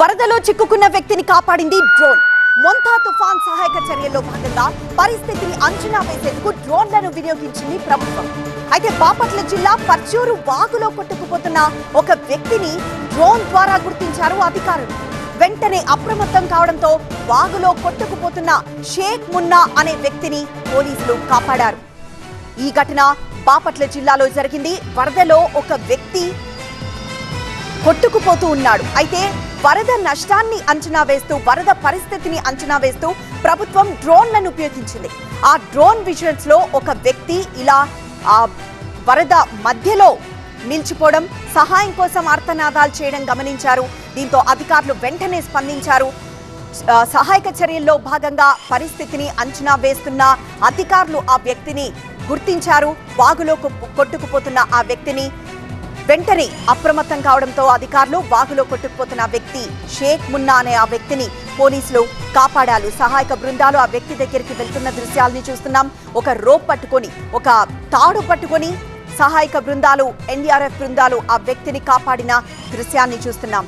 వరదలో చిక్కుకున్న వ్యక్తిని కాపాడింది డ్రోన్. మొంతా తుఫాన్ సహాయక చర్యల్లో భాగంగా పరిస్థితిని అంచనా వేసేందుకు డ్రోన్లను వినియోగించింది ప్రభుత్వం. అయితే బాపట్ల జిల్లా పర్చూరు వాగులో కొట్టుకుపోతున్న ఒక వ్యక్తిని డ్రోన్ ద్వారా గుర్తించారు అధికారులు. వెంటనే అప్రమత్తం కావడంతో వాగులో కొట్టుకుపోతున్న షేక్ మున్నా అనే వ్యక్తిని పోలీసులు కాపాడారు. ఈ ఘటన బాపట్ల జిల్లాలో జరిగింది. వరదలో ఒక వ్యక్తి కొట్టుకుపోతూ ఉన్నాడు. అయితే వరద నష్టాన్ని అంచనా వేస్తూ వరద పరిస్థితిని అంచనా వేస్తూ ప్రభుత్వం డ్రోన్లను ఉపయోగించింది. ఆ డ్రోన్ విజువల్స్లో ఒక వ్యక్తి ఇలా ఆ వరద మధ్యలో నిలిచిపోవడం సహాయం కోసం ఆర్తనాదాలు చేయడం గమనించారు. దీంతో అధికారులు వెంటనే స్పందించారు. సహాయక చర్యల్లో భాగంగా పరిస్థితిని అంచనా వేస్తున్న అధికారులు ఆ వ్యక్తిని గుర్తించారు. వాగులో కొట్టుకుపోతున్న ఆ వ్యక్తిని వెంటనే అప్రమత్తం కావడంతో అధికారులు వాగులో కొట్టుకుపోతున్న వ్యక్తి షేక్ మున్నా అనే ఆ వ్యక్తిని పోలీసులు కాపాడాలు సహాయక బృందాలు ఆ వ్యక్తి దగ్గరికి వెళ్తున్న దృశ్యాలని చూస్తున్నాం. ఒక రోప్ పట్టుకొని ఒక తాడు పట్టుకొని సహాయక బృందాలు ఎన్డీఆర్ఎఫ్ బృందాలు ఆ వ్యక్తిని కాపాడిన దృశ్యాన్ని చూస్తున్నాం.